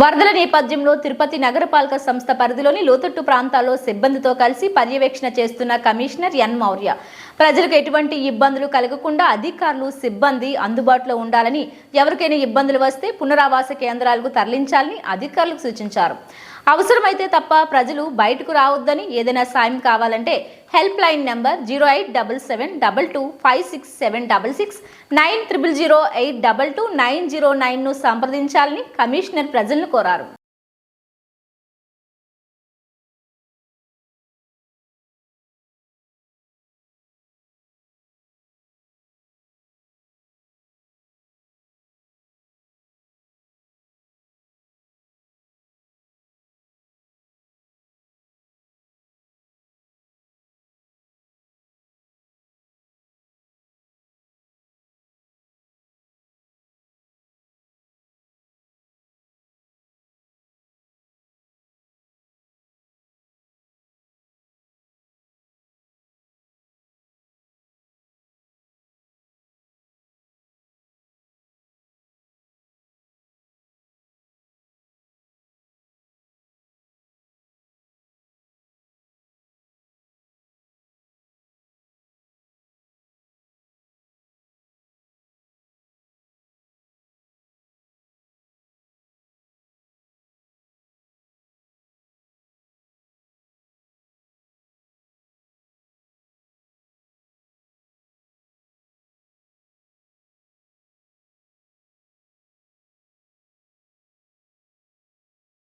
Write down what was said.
వరదల నేపథ్యంలో తిరుపతి నగరపాలక సంస్థ పరిధిలోని లోతట్టు ప్రాంతాల్లో సిబ్బందితో కలిసి పర్యవేక్షణ చేస్తున్న కమిషనర్ ఎన్ మౌర్య. ప్రజలకు ఎటువంటి ఇబ్బందులు కలగకుండా అధికారులు సిబ్బంది అందుబాటులో ఉండాలని ఎవరికైనా ఇబ్బందులు వస్తే పునరావాస కేంద్రాలకు తరలించాలని అధికారులకు సూచించారు. అవసరమైతే తప్ప ప్రజలు బయటకు రావద్దని ఏదైనా సాయం కావాలంటే help line number zero eight double seven double two five six seven double six nine triple zero eight double two nine zero నైన్ను సంప్రదించాలని కమిషనర్ ప్రజలను కోరారు.